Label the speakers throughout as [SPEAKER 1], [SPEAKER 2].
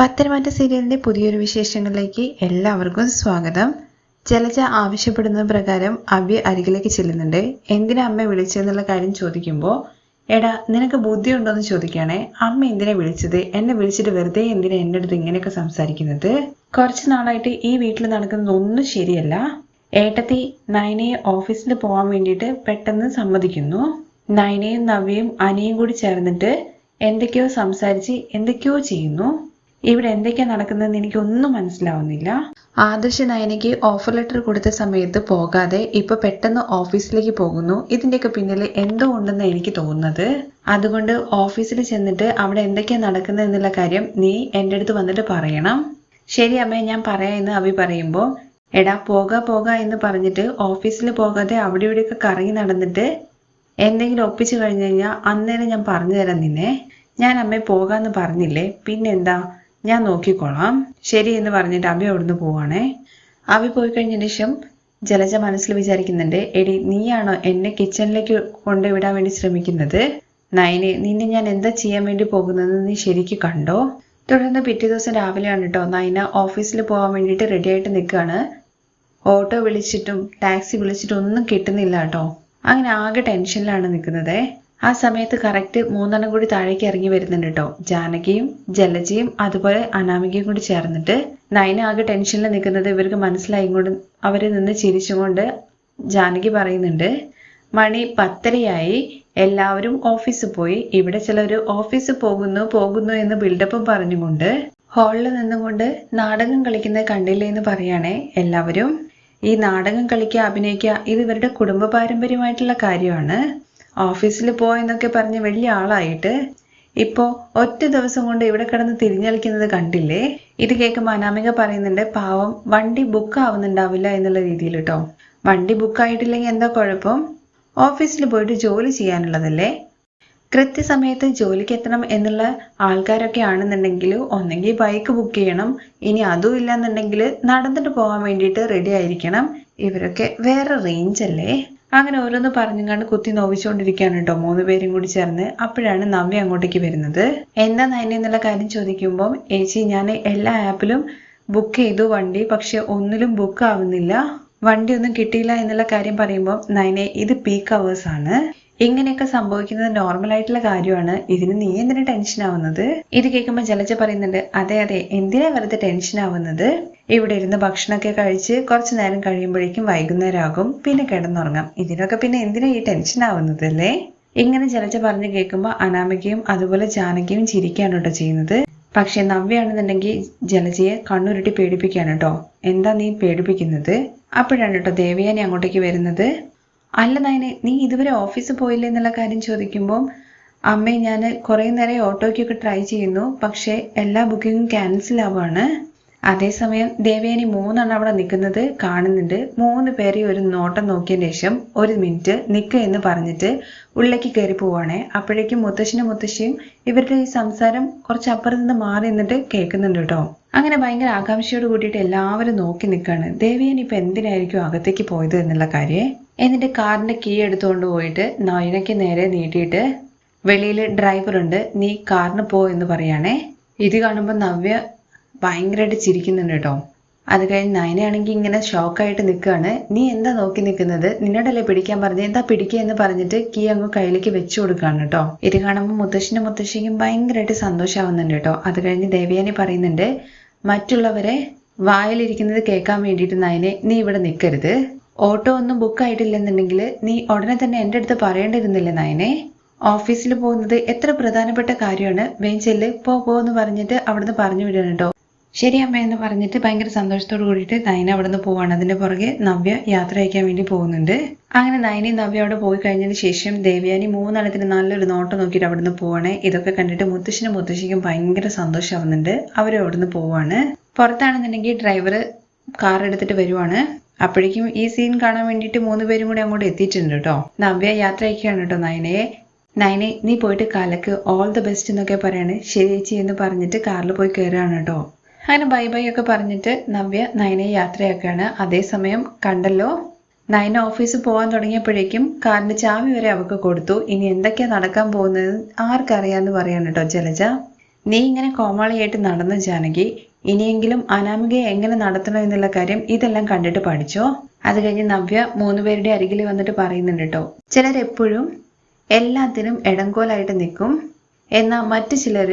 [SPEAKER 1] പത്തരമാറ്റ സീരിയലിന്റെ പുതിയൊരു വിശേഷങ്ങളിലേക്ക് എല്ലാവർക്കും സ്വാഗതം. ജലജ ആവശ്യപ്പെടുന്ന പ്രകാരം അവ്യ അരികിലേക്ക് ചെല്ലുന്നുണ്ട്. എന്തിനാ അമ്മ വിളിച്ചതെന്നുള്ള കാര്യം ചോദിക്കുമ്പോൾ എടാ നിനക്ക് ബുദ്ധിയുണ്ടോയെന്ന് ചോദിക്കുകയാണേ അമ്മ എന്തിനാ വിളിച്ചത്? എന്നെ വിളിച്ചിട്ട് വെറുതെ എന്തിനാ എന്റെ അടുത്ത് ഇങ്ങനെയൊക്കെ സംസാരിക്കുന്നത്? കുറച്ച് നാളായിട്ട് ഈ വീട്ടിൽ നടക്കുന്നത് ഒന്നും ശരിയല്ല. ഏട്ടത്തി നയനയെ ഓഫീസിൽ പോകാൻ വേണ്ടിയിട്ട് പെട്ടെന്ന് സമ്മതിക്കുന്നു. നയനയും നവ്യയും അനിയും കൂടി ചേർന്നിട്ട് എന്തൊക്കെയോ സംസാരിച്ച് എന്തൊക്കെയോ ചെയ്യുന്നു. ഇവിടെ എന്തൊക്കെയാണ് നടക്കുന്നതെന്ന് എനിക്കൊന്നും മനസ്സിലാവുന്നില്ല. ആദർശ നയനയ്ക്ക് ഓഫർ ലെറ്റർ കൊടുത്ത സമയത്ത് പോകാതെ ഇപ്പൊ പെട്ടെന്ന് ഓഫീസിലേക്ക് പോകുന്നു. ഇതിന്റെയൊക്കെ പിന്നിൽ എന്തോ ഉണ്ടെന്ന് എനിക്ക് തോന്നുന്നത്. അതുകൊണ്ട് ഓഫീസിൽ ചെന്നിട്ട് അവിടെ എന്തൊക്കെയാ നടക്കുന്നത് എന്നുള്ള കാര്യം നീ എന്റെ അടുത്ത് വന്നിട്ട് പറയണം. ശരി അമ്മേ ഞാൻ പറയാം എന്ന് അഭി പറയുമ്പോൾ എടാ പോക പോക എന്ന് പറഞ്ഞിട്ട് ഓഫീസിൽ പോകാതെ അവിടെ ഇവിടെയൊക്കെ കറങ്ങി നടന്നിട്ട് എന്തെങ്കിലും ഒപ്പിച്ചു കഴിഞ്ഞു കഴിഞ്ഞാൽ അന്നേരം ഞാൻ പറഞ്ഞു തരാം നിന്നെ. ഞാൻ അമ്മയെ പോകാന്ന് പറഞ്ഞില്ലേ പിന്നെന്താ? ഞാൻ നോക്കിക്കോളാം. ശരി എന്ന് പറഞ്ഞിട്ട് അഭി അവിടുന്ന് പോവാണേ. അഭി പോയി കഴിഞ്ഞതിന് ശേഷം ജലജ മനസ്സിൽ വിചാരിക്കുന്നുണ്ട് എടി നീയാണോ എന്നെ കിച്ചണിലേക്ക് കൊണ്ടുവിടാൻ വേണ്ടി ശ്രമിക്കുന്നത്? നയനെ നിന്നെ ഞാൻ എന്താ ചെയ്യാൻ വേണ്ടി പോകുന്നതെന്ന് നീ ശരിക്ക് കണ്ടോ? തുടർന്ന് പിറ്റേ ദിവസം രാവിലെയാണ് കേട്ടോ നൈന ഓഫീസിൽ പോകാൻ വേണ്ടിയിട്ട് റെഡി ആയിട്ട് നിൽക്കുകയാണ് ഓട്ടോ വിളിച്ചിട്ടും ടാക്സി വിളിച്ചിട്ടും ഒന്നും കിട്ടുന്നില്ല കേട്ടോ അങ്ങനെ ആകെ ടെൻഷനിലാണ് നിൽക്കുന്നത്. ആ സമയത്ത് കറക്റ്റ് മൂന്നെണ്ണം കൂടി താഴേക്ക് ഇറങ്ങി വരുന്നുണ്ട് കേട്ടോ ജാനകിയും ജലജയും അതുപോലെ അനാമികയും കൂടി ചേർന്നിട്ട് നയന ആകെ ടെൻഷനിൽ നിൽക്കുന്നത് ഇവർക്ക് മനസ്സിലായിക്കൊണ്ട് അവരെ നിന്ന് ചിരിച്ചുകൊണ്ട് ജാനകി പറയുന്നുണ്ട് മണി പത്തരയായി. എല്ലാവരും ഓഫീസിൽ പോയി. ഇവിടെ ചിലർ ഓഫീസിൽ പോകുന്നു പോകുന്നു എന്ന് ബിൽഡപ്പും പറഞ്ഞുകൊണ്ട് ഹാളിൽ നിന്നുകൊണ്ട് നാടകം കളിക്കുന്നത് കണ്ടില്ലേ എന്ന് പറയുകയാണെ എല്ലാവരും. ഈ നാടകം കളിക്കുക അഭിനയിക്കുക ഇത് ഇവരുടെ കുടുംബ പാരമ്പര്യമായിട്ടുള്ള കാര്യമാണ്. ഓഫീസിൽ പോയെന്നൊക്കെ പറഞ്ഞ് വലിയ ആളായിട്ട് ഇപ്പോ ഒറ്റ ദിവസം കൊണ്ട് ഇവിടെ കിടന്ന് തിരിഞ്ഞളിക്കുന്നത് കണ്ടില്ലേ? ഇത് കേൾക്കുമ്പോൾ അനാമിക പറയുന്നുണ്ട് പാവം വണ്ടി ബുക്ക് ആവുന്നുണ്ടാവില്ല എന്നുള്ള രീതിയിൽ കേട്ടോ വണ്ടി ബുക്ക് ആയിട്ടില്ലെങ്കിൽ എന്താ കുഴപ്പം? ഓഫീസിൽ പോയിട്ട് ജോലി ചെയ്യാനുള്ളതല്ലേ? കൃത്യസമയത്ത് ജോലിക്ക് എത്തണം എന്നുള്ള ആൾക്കാരൊക്കെ ആണെന്നുണ്ടെങ്കിൽ ഒന്നെങ്കിൽ ബൈക്ക് ബുക്ക് ചെയ്യണം ഇനി അതും ഇല്ല എന്നുണ്ടെങ്കിൽ നടന്നിട്ട് പോകാൻ വേണ്ടിയിട്ട് റെഡി ആയിരിക്കണം. ഇവരൊക്കെ വേറെ റേഞ്ച് അല്ലേ? അങ്ങനെ ഓരോന്ന് പറഞ്ഞും കണ്ട് കുത്തി നോവിച്ചുകൊണ്ടിരിക്കുകയാണ് കേട്ടോ മൂന്ന് പേരും കൂടി ചേർന്ന്. അപ്പോഴാണ് നവ്യ അങ്ങോട്ടേക്ക് വരുന്നത്. എന്താ നയന എന്നുള്ള കാര്യം ചോദിക്കുമ്പോൾ ഏച്ചി ഞാൻ എല്ലാ ആപ്പിലും ബുക്ക് ചെയ്തു വണ്ടി പക്ഷെ ഒന്നിലും ബുക്ക് ആവുന്നില്ല. വണ്ടി ഒന്നും കിട്ടിയില്ല എന്നുള്ള കാര്യം പറയുമ്പോൾ നയനെ ഇത് പീക്ക് അവേഴ്സ് ആണ്. ഇങ്ങനെയൊക്കെ സംഭവിക്കുന്നത് നോർമൽ ആയിട്ടുള്ള കാര്യമാണ്. ഇതിന് നീ എന്തിനാ ടെൻഷൻ ആവുന്നത്? ഇത് കേൾക്കുമ്പോൾ ജലജ പറയുന്നുണ്ട് അതെ അതെ എന്തിനാ വെറുതെ ടെൻഷൻ ആവുന്നത്? ഇവിടെ ഇരുന്ന് ഭക്ഷണമൊക്കെ കഴിച്ച് കുറച്ച് നേരം കഴിയുമ്പോഴേക്കും വൈകുന്നേരമാകും പിന്നെ കിടന്നുറങ്ങാം. ഇതിനൊക്കെ പിന്നെ എന്തിനാ ഈ ടെൻഷൻ ആവുന്നത് അല്ലേ? ഇങ്ങനെ ജലജ പറഞ്ഞു കേൾക്കുമ്പോൾ അനാമികയും അതുപോലെ ജാനകിയും ചിരിക്കുകയാണ് കേട്ടോ ചെയ്യുന്നത്. പക്ഷെ നവ്യാണെന്നുണ്ടെങ്കിൽ ജലജയെ കണ്ണുരുട്ടി പേടിപ്പിക്കുകയാണ് കേട്ടോ. എന്താ നീ പേടിപ്പിക്കുന്നത്? അപ്പോഴാണ് കേട്ടോ ദേവയാനി അങ്ങോട്ടേക്ക് വരുന്നത്. അല്ല നയനെ നീ ഇതുവരെ ഓഫീസിൽ പോയില്ല എന്നുള്ള കാര്യം ചോദിക്കുമ്പോൾ അമ്മേ ഞാൻ കുറേ നേരം ഓട്ടോയ്ക്കൊക്കെ ട്രൈ ചെയ്യുന്നു. പക്ഷേ എല്ലാ ബുക്കിങ്ങും ക്യാൻസൽ ആവുകയാണ് അതേസമയം ദേവയാനി മൂന്നെണ്ണം അവിടെ നിൽക്കുന്നത് കാണുന്നുണ്ട്. മൂന്ന് പേരെ ഒരു നോട്ടം നോക്കിയതിന് ശേഷം ഒരു മിനിറ്റ് നിൽക്ക എന്ന് പറഞ്ഞിട്ട് ഉള്ളിലേക്ക് കയറി പോവാണേ. അപ്പോഴേക്കും മുത്തശ്ശനും മുത്തശ്ശിയും ഇവരുടെ ഈ സംസാരം കുറച്ച് അപ്പുറത്ത് നിന്ന് മാറി നിന്നിട്ട് കേൾക്കുന്നുണ്ട് കേട്ടോ. അങ്ങനെ ഭയങ്കര ആകാംക്ഷയോട് കൂടിയിട്ട് എല്ലാവരും നോക്കി നിൽക്കുകയാണ്. ദേവിയൻ ഇപ്പൊ എന്തിനായിരിക്കും അകത്തേക്ക് പോയത് എന്നുള്ള കാര്യം? എന്നിട്ട് കാറിന്റെ കീ എടുത്തുകൊണ്ട് പോയിട്ട് നയനയ്ക്ക് നേരെ നീട്ടിയിട്ട് വെളിയിൽ ഡ്രൈവറുണ്ട് നീ കാറിന് പോ എന്ന് പറയാണേ. ഇത് കാണുമ്പോൾ നവ്യ ഭയങ്കരമായിട്ട് ചിരിക്കുന്നുണ്ട് കേട്ടോ. അത് കഴിഞ്ഞ് നയനയാണെങ്കിൽ ഇങ്ങനെ ഷോക്കായിട്ട് നിൽക്കുകയാണ് നീ എന്താ നോക്കി നിൽക്കുന്നത് നിന്നോടല്ലേ പിടിക്കാൻ പറഞ്ഞത്? എന്താ പിടിക്കുക എന്ന് പറഞ്ഞിട്ട് കീ അങ്ങ് കയ്യിലേക്ക് വെച്ചു കൊടുക്കുകയാണ് കേട്ടോ. ഇത് കാണുമ്പോൾ മുത്തശ്ശനും മുത്തശ്ശിക്കും ഭയങ്കരമായിട്ട് സന്തോഷമാവുന്നുണ്ട് കേട്ടോ. അത് കഴിഞ്ഞ് ദേവയാനി പറയുന്നുണ്ട് മറ്റുള്ളവരെ വായിലിരിക്കുന്നത് കേൾക്കാൻ വേണ്ടിയിട്ട് നയനെ നീ ഇവിടെ നിൽക്കരുത് ഓട്ടോ ഒന്നും ബുക്ക് ആയിട്ടില്ലെന്നുണ്ടെങ്കിൽ നീ ഉടനെ തന്നെ എന്റെ അടുത്ത് പറയേണ്ടിരുന്നില്ലേ നയനെ? ഓഫീസിൽ പോകുന്നത് എത്ര പ്രധാനപ്പെട്ട കാര്യമാണ്. വേഞ്ചെല്ല് പോ പോന്ന് പറഞ്ഞിട്ട് അവിടുന്ന് പറഞ്ഞു വിടണം കേട്ടോ. ശരി അമ്മ എന്ന് പറഞ്ഞിട്ട് ഭയങ്കര സന്തോഷത്തോട് കൂടിയിട്ട് നയന അവിടുന്ന് പോവാണ്. അതിന്റെ പുറകെ നവ്യ യാത്ര അയക്കാൻ വേണ്ടി പോകുന്നുണ്ട്. അങ്ങനെ നയനയും നവ്യ അവിടെ പോയി കഴിഞ്ഞതിന് ശേഷം ദേവ്യാനി മൂന്നെണ്ണത്തിന് നല്ലൊരു നോട്ടം നോക്കിയിട്ട് അവിടുന്ന് പോവാണ്. ഇതൊക്കെ കണ്ടിട്ട് മുത്തശ്ശനും മുത്തശ്ശിക്കും ഭയങ്കര സന്തോഷമാവുന്നുണ്ട്. അവർ അവിടുന്ന് പോവാണ്. പുറത്താണെന്നുണ്ടെങ്കിൽ ഡ്രൈവർ കാർ എടുത്തിട്ട് വരുവാണ്. അപ്പോഴേക്കും ഈ സീൻ കാണാൻ വേണ്ടിയിട്ട് മൂന്ന് പേരും കൂടി അങ്ങോട്ട് എത്തിയിട്ടുണ്ട് കേട്ടോ. നവ്യ യാത്ര അയക്കുകയാണ് കേട്ടോ നയനയെ. നയനെ നീ പോയിട്ട് കാലക്ക് ഓൾ ദ ബെസ്റ്റ് എന്നൊക്കെ പറയാണ്. ശരി ചേച്ചി എന്ന് പറഞ്ഞിട്ട് കാറിൽ പോയി കയറുകയാണ് കേട്ടോ. അങ്ങനെ ബൈ ബൈ ഒക്കെ പറഞ്ഞിട്ട് നവ്യ നയനയെ യാത്രയാക്കുകയാണ്. അതേസമയം കണ്ടല്ലോ നയന ഓഫീസിൽ പോകാൻ തുടങ്ങിയപ്പോഴേക്കും കാറിന്റെ ചാവി വരെ അവൾക്ക് കൊടുത്തു. ഇനി എന്തൊക്കെയാ നടക്കാൻ പോകുന്നത്? ആർക്കറിയാന്ന് പറയാണ് കേട്ടോ ജലജ. നീ ഇങ്ങനെ കോമാളിയായിട്ട് നടന്നു ജാനകി ഇനിയെങ്കിലും അനാമികയെ എങ്ങനെ നടത്തണം എന്നുള്ള കാര്യം ഇതെല്ലാം കണ്ടിട്ട് പഠിച്ചോ? അത് കഴിഞ്ഞ് നവ്യ മൂന്നുപേരുടെ അരികിൽ വന്നിട്ട് പറയുന്നുണ്ട് കേട്ടോ ചിലരെപ്പോഴും എല്ലാത്തിനും ഇടങ്കോലായിട്ട് നിൽക്കും. എന്നാൽ മറ്റു ചിലർ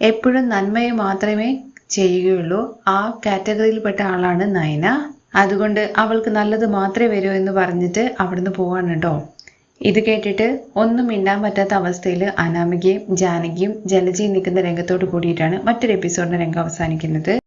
[SPEAKER 1] എപ്പോഴും നന്മയെ മാത്രമേ ചെയ്യുകയുള്ളൂ. ആ കാറ്റഗറിയിൽപ്പെട്ട ആളാണ് നയന. അതുകൊണ്ട് അവൾക്ക് നല്ലത് മാത്രമേ വരൂ എന്ന് പറഞ്ഞിട്ട് അവിടുന്ന് പോവാണ് കേട്ടോ ഇത് കേട്ടിട്ട് ഒന്നും മിണ്ടാൻ പറ്റാത്ത അവസ്ഥയിൽ അനാമികയും ജാനകിയും ജലജയും നിൽക്കുന്ന രംഗത്തോട് കൂടിയിട്ടാണ് മറ്റൊരു എപ്പിസോഡിന്റെ രംഗം അവസാനിക്കുന്നത്.